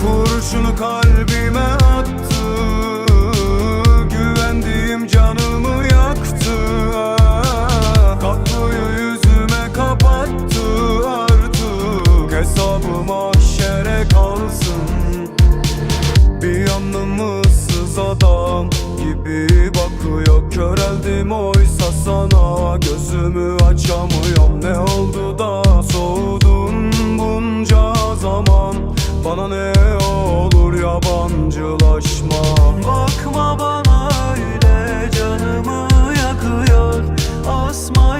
Kurşunu kalbime attı Güvendiğim canımı yaktı. Kapıyı yüzüme kapattı artık Hesabı mahşere Bir anlamsız adam gibi bakıyor Köreldim oysa sana. Gözümü açamıyorum ne Bana ne olur yabancılaşma. Bakma bana öyle canımı yakıyor. Asma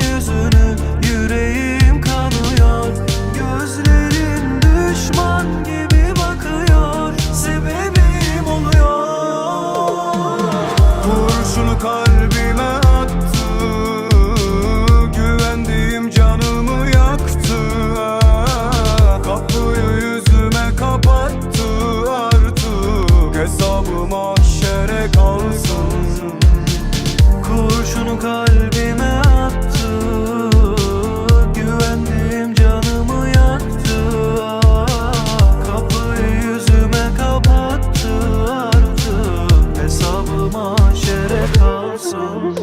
Kurşunu kalbime attı Güvendiğim canımı yaktı. Kapıyı yüzüme kapattı artık Hesabım mahşere kalsın